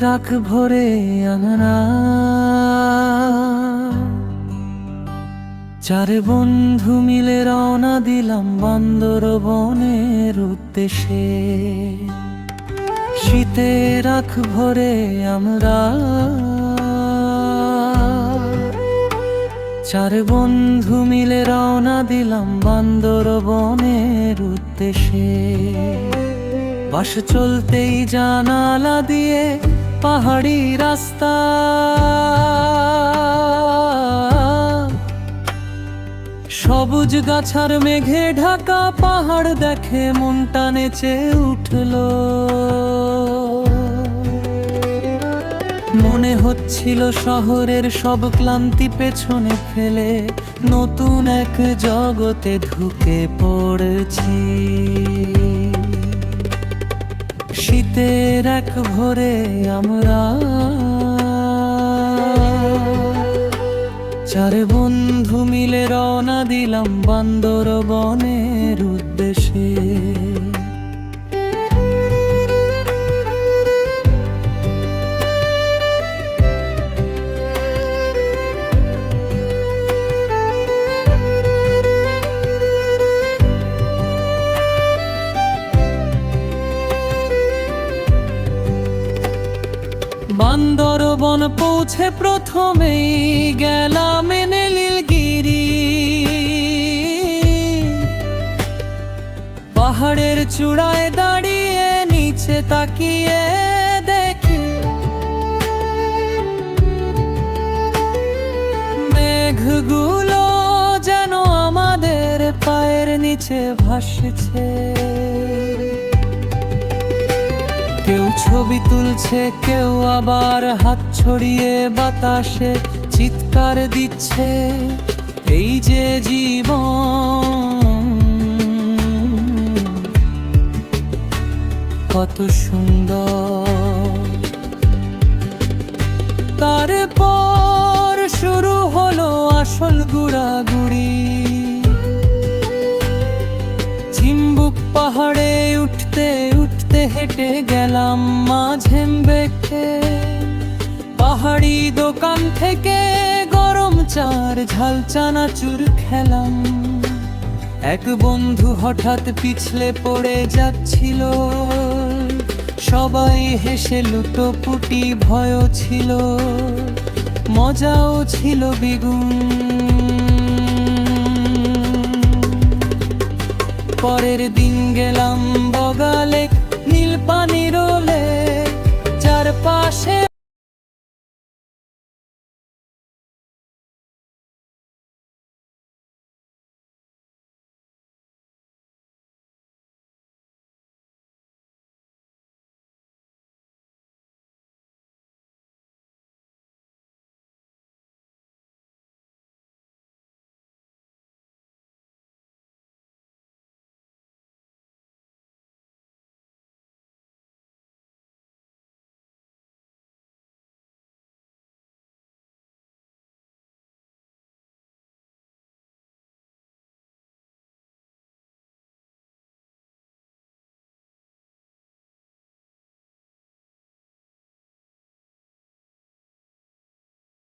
রাখ ভরে আমরা চার বন্ধু মিলে রওনা দিলাম বান্দরবনের উদ্দেশ্যে। শীতে রাখ ভরে আমরা। চার বন্ধু মিলে রওনা দিলাম বান্দরবনের উদ্দেশ্যে। বাস চলতেই জানালা দিয়ে পাহাড়ি রাস্তা। সবুজ গাছার মেঘে ঢাকা পাহাড় দেখে মনটা নেচে উঠল। মনে হচ্ছিল শহরের সব ক্লান্তি পেছনে ফেলে নতুন এক জগতে ঢুকে পড়েছি। ভোরে আমরা চারে বন্ধু মিলে রওনা দিলাম বান্দর বনের উদ্দেশ্যে। বান্দরবন পৌঁছে প্রথমেই গেলাম নীলগিরি। পাহাড়ের চূড়ায় দাঁড়িয়ে, নিচে তাকিয়ে দেখি। মেঘগুলো যেন আমাদের পায়ের নিচে ভাসছে। ছবি তুলছে কেউ আবার হাত ছড়িয়ে বাতাসে চিৎকার দিচ্ছে। এই যে জীবন। কত সুন্দর। তারপর শুরু হলো আসল গুড়াগুড়ি হেঁটে গেলাম মাঝে বেঁকে। পাহাড়ি দোকান থেকে গরম চার ঝাল চানাচুর খেলাম। এক বন্ধু হঠাৎ পিছলে পড়ে যাচ্ছিল। সবাই হেসে লুটোপুটি ভয়ও ছিল। মজাও ছিল বিগুণ পরের দিন গেলাম বগালে নীল পানির চারপাশে